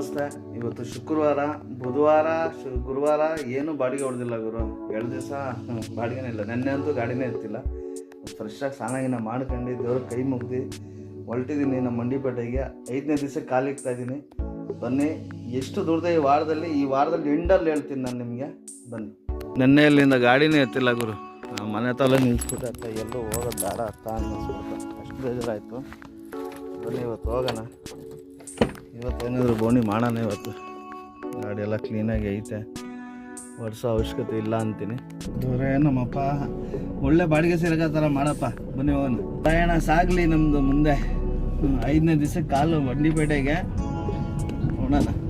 ನಮಸ್ತೆ. ಇವತ್ತು ಶುಕ್ರವಾರ, ಬುಧವಾರ, ಶು, ಗುರುವಾರ ಏನು ಬಾಡಿಗೆ ಹೊಡೆದಿಲ್ಲ ಗುರು. ಎರಡು ದಿವಸ ಬಾಡಿಗೆನೇ ಇಲ್ಲ. ನೆನ್ನೆ ಅಂತೂ ಗಾಡಿನೇ ಇರ್ತಿಲ್ಲ. ಫ್ರೆಶ್ ಆಗಿ ಸ್ನಾನ ಮಾಡ್ಕೊಂಡು ದೇವ್ರ ಕೈ ಮುಗ್ದು ಹೊರಟಿದ್ದೀನಿ ನಮ್ಮ ಮಂಡಿಪೇಟೆಗೆ. ಐದನೇ ದಿವಸ ಕಾಲಿಕ್ತಾ ಇದ್ದೀನಿ. ಬನ್ನಿ. ಎಷ್ಟು ದೂರದ ಈ ವಾರದಲ್ಲಿ ಈ ವಾರದಲ್ಲಿ ಎಂಡಲ್ಲಿ ಹೇಳ್ತೀನಿ ನಾನು ನಿಮಗೆ. ಬನ್ನಿ. ನೆನ್ನೆಯಲ್ಲಿಂದ ಗಾಡಿನೇ ಇರ್ತಿಲ್ಲ ಗುರು. ಮನೆ ತಲೆ ನಿಲ್ಸ್ಬಿಟ್ಟು ಅತ್ತ, ಎಲ್ಲೋ ಹೋಗೋದು ಬೇಡ ಅತ್ತ ಅನ್ನಿಸ್ಬಿಟ್ಟು. ಅಷ್ಟು ಬೇಜಾರಾಯಿತು. ಬನ್ನಿ, ಇವತ್ತು ಹೋಗೋಣ. ಇವತ್ತೇನಾದರೂ ಬೋಣಿ ಮಾಡೋಣ ಇವತ್ತು. ಗಾಡಿ ಎಲ್ಲ ಕ್ಲೀನಾಗಿ ಐತೆ. ವರ್ಷ ಅವಶ್ಯಕತೆ ಇಲ್ಲ ಅಂತೀನಿ. ದೂರ ನಮ್ಮಪ್ಪ ಒಳ್ಳೆ ಬಾಡಿಗೆ ಸೇರಕ ಥರ ಮಾಡಪ್ಪ. ಬನ್ನಿ ಹೋಗೋಣ. ಪ್ರಯಾಣ ಸಾಗಲಿ ನಮ್ಮದು ಮುಂದೆ. ಐದನೇ ದಿವಸಕ್ಕೆ ಕಾಲು ಬಂಡಿಪೇಟೆಗೆ ನೋಡೋಣ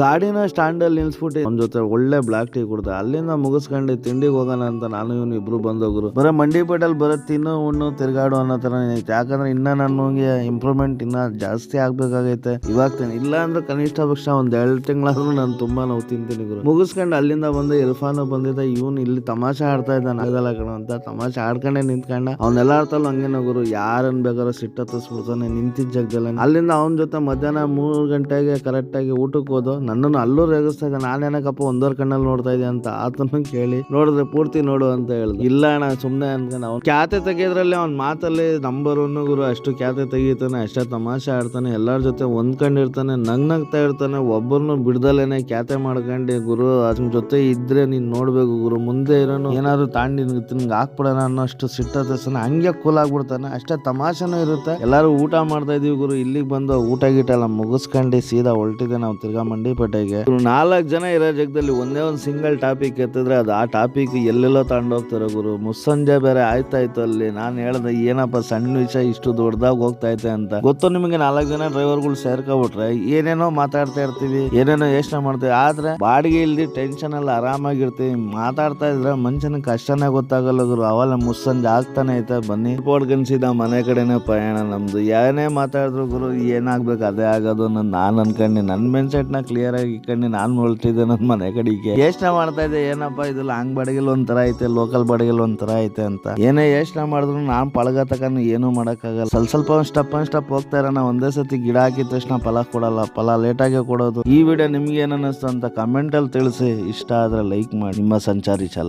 ಗಾಡಿನ ಸ್ಟ್ಯಾಂಡಲ್ಲಿ ನಿಲ್ಸ್ಬಿಟ್ಟು ಅವ್ನ ಜೊತೆ ಒಳ್ಳೆ ಬ್ಲಾಕ್ ಟೀ ಕುಡ್ದೆ, ಅಲ್ಲಿಂದ ಮುಗಿಸ್ಕೊಂಡು ತಿಂಡಿಗೆ ಹೋಗೋಣ ಅಂತ ನಾನು, ಇವನು ಇಬ್ರು ಬಂದೋಗ್ರು. ಬರೋ ಮಂಡಿಪೇಟೆಲ್ ಬರೋ ತಿನ್ನು, ಉಣ್ಣು, ತಿರ್ಗಾಡು ಅನ್ನೋ ತರ ಯಾಕಂದ್ರೆ ಇನ್ನ ನನಗೆ ಇಂಪ್ರೂವ್ಮೆಂಟ್ ಇನ್ನ ಜಾಸ್ತಿ ಆಗ್ಬೇಕಾಗೈತೆ. ಇವಾಗ ಇಲ್ಲ ಅಂದ್ರೆ ಕನಿಷ್ಠ ಪಕ್ಷ ಒಂದ್ ಎರಡು ತಿಂಗಳಾದ್ರೂ ನಾನು ತುಂಬಾ ನಾವು ತಿಂತೀನಿ ಗುರು. ಮುಗಿಸ್ಕೊಂಡು ಅಲ್ಲಿಂದ ಬಂದು ಇರ್ಫಾನು ಬಂದಿದ್ದ, ಇವನು ಇಲ್ಲಿ ತಮಾಷೆ ಆಡ್ತಾ ಇದ್ದಾನೆ. ಆಗಲ್ಲ ಕಣ ಅಂತ ತಮಾಷೆ ಆಡ್ಕೊಂಡೆ ನಿಂತ್ಕೊಂಡ. ಅವ್ನೆಲ್ಲ ಅರ್ಥಲ್ಲ ಹಂಗೆ ಗುರು, ಯಾರನ್ ಬೇಕಾದ್ರೂ ಸಿಟ್ಟತ್ತಿಸ್ಬಿಡ್ತಾನೆ ನಿಂತಿದ್ದ ಜಾಗದಲ್ಲಿ. ಅಲ್ಲಿಂದ ಅವನ ಜೊತೆ ಮಧ್ಯಾಹ್ನ ಮೂರು ಗಂಟೆಗೆ ಕರೆಕ್ಟ್ ಆಗಿ ಊಟಕ್ಕೆ ಹೋದು ನನ್ನನ್ನು ಅಲ್ಲೂ ರೇಗಿಸ್ತಾ ಇದ್ದ ನಾನೇನಕ್ಕಪ್ಪ ಒಂದೂವರೆ ಕಣ್ಣಲ್ಲಿ ನೋಡ್ತಾ ಇದ್ದೆ ಅಂತ ಆತನ ಕೇಳಿ, ನೋಡಿದ್ರೆ ಪೂರ್ತಿ ನೋಡು ಅಂತ ಹೇಳಿದ್ರು ಇಲ್ಲ ಅಣ್ಣ ಸುಮ್ಮನೆ ಅನ್ಕೊಂಡು ಅವ್ನು ಖ್ಯಾತೆ ತೆಗಿಯೋದ್ರಲ್ಲಿ ಅವ್ನ ಮಾತಲ್ಲಿ ನಂಬರ್ ಒನ್ ಗುರು, ಅಷ್ಟು ಖ್ಯಾತೆ ತೆಗಿತಾನೆ, ಅಷ್ಟೇ ತಮಾಷೆ ಆಡ್ತಾನೆ, ಎಲ್ಲರ ಜೊತೆ ಹೊಂದ್ಕೊಂಡಿರ್ತಾನೆ ನಂಗ್ ನಗ್ತಾ ಇರ್ತಾನೆ ಒಬ್ಬರನ್ನು ಬಿಡ್ದಲೇನೆ ಖ್ಯಾತೆ ಮಾಡ್ಕೊಂಡು ಗುರು ಅದ್ರ ಜೊತೆ ಇದ್ರೆ ನೀನ್ ನೋಡ್ಬೇಕು ಗುರು, ಮುಂದೆ ಇರೋನು ಏನಾದ್ರು ತಾಂಡಿ ನಿಂಗೆ ಹಾಕ್ಬಿಡೋಣ ಅನ್ನೋ ಅಷ್ಟು ಸಿಟ್ಟತನ ಹಂಗೆ ಕೂಲ್ ಆಗ್ಬಿಡ್ತಾನೆ. ಅಷ್ಟೇ ತಮಾಷೆನೂ ಇರುತ್ತೆ. ಎಲ್ಲರೂ ಊಟ ಮಾಡ್ತಾ ಇದೀವಿ ಗುರು, ಇಲ್ಲಿಗೆ ಬಂದು ಊಟ ಗೀಟ ಎಲ್ಲ ಮುಗಿಸ್ಕೊಂಡು ಸೀದಾ ಹೊಲ್ಟಿದೆ ನಾವು ತಿರ್ಗಾ ಮಂಡಿಪೇಟೆಗೆ ನಾಲ್ಕು ಜನ ಇರೋ ಜಗದಲ್ಲಿ ಒಂದೇ ಒಂದು ಸಿಂಗಲ್ ಟಾಪಿಕ್ ಎತ್ತಿದ್ರೆ ಅದು ಆ ಟಾಪಿಕ್ ಎಲ್ಲೆಲ್ಲೋ ತಗೊಂಡೋಗ್ತಾರೆ ಗುರು. ಮುಸ್ಸಂಜೆ ಬೇರೆ ಆಯ್ತಾಯ್ತು ಅಲ್ಲಿ. ನಾನು ಹೇಳ್ದೆ, ಏನಪ್ಪ ಸಣ್ಣ ವಿಷಯ, ಇಷ್ಟು ದೊಡ್ಡದಾಗ ಹೋಗ್ತಾ ಐತೆ ಅಂತ. ಗೊತ್ತು ನಿಮಗೆ ನಾಲ್ಕು ಜನ ಡ್ರೈವರ್ಗಳು ಸೇರ್ಕೊಬಿಟ್ರೆ ಏನೇನೋ ಮಾತಾಡ್ತಾ ಇರ್ತೀವಿ, ಏನೇನೋ ಯೋಚನೆ ಮಾಡ್ತೀವಿ. ಆದ್ರೆ ಬಾಡಿಗೆ ಇಲ್ದಿ ಟೆನ್ಷನ್ ಎಲ್ಲ ಆರಾಮಾಗಿರ್ತೀವಿ. ಮಾತಾಡ್ತಾ ಇದ್ರೆ ಮನುಷ್ಯನ ಕಷ್ಟನೇ ಗೊತ್ತಾಗಲ್ಲ ಗುರು. ಅವಲ್ಲ ಮುಸ್ಸಂಜೆ ಆಗ್ತಾನೆ ಐತೆ. ಬನ್ನಿ. ಪೋಡ್ಕನ್ಸಿದ ಮನೆ ಕಡೆನೇ ಪ್ರಯಾಣ ನಮ್ದು. ಏನೇ ಮಾತಾಡಿದ್ರು ಗುರು, ಏನಾಗ್ಬೇಕು, ಅದೇ ಆಗೋದು ನಾನು ಅನ್ಕೊಂಡೆ. ನನ್ನ ಮೈಂಡ್ನ ಕ್ಲಿಯರ್ ಆಗಿ ಕಣ್ಣಿ ನಾನು ನೋಡ್ತಿದ್ದೆ ನನ್ನ ಮನೆ ಕಡೆಗೆ. ಯೋಚನೆ ಮಾಡ್ತಾ ಇದ್ದೆ, ಏನಪ್ಪ ಇದು ಲಾಂಗ್ ಬಾಡಿಗೆಲ್ ಒಂಥರ ಐತೆ ಲೋಕಲ್ ಬಾಡಿಗೆಲ್ ಒಂಥರ ಐತೆ ಅಂತ. ಏನೇ ಯೋಚನೆ ಮಾಡಿದ್ರು ನಾನು ಪಳಗ ತಕನು ಏನೂ ಮಾಡೋಕ್ಕಾಗಲ್ಲ. ಸ್ವಲ್ಪ ಸ್ವಲ್ಪ ಸ್ಟೆಪ್ ಅನ್ ಸ್ಟೆಪ್ ಹೋಗ್ತಾ ಇರೋಣ, ಒಂದೇ ಸತಿ ಗಿಡ ಹಾಕಿದ ತಕ್ಷಣ ಫಲ ಕೊಡಲ್ಲ, ಫಲ ಲೇಟಾಗಿ ಕೊಡೋದು. ಈ ವಿಡಿಯೋ ನಿಮ್ಗೆ ಏನ್ ಅನ್ನಿಸ್ತು ಅಂತ ಕಮೆಂಟ್ ಅಲ್ಲಿ ತಿಳಿಸಿ. ಇಷ್ಟ ಆದ್ರೆ ಲೈಕ್ ಮಾಡಿ. ನಿಮ್ಮ ಸಂಚಾರಿ ಚಾಲ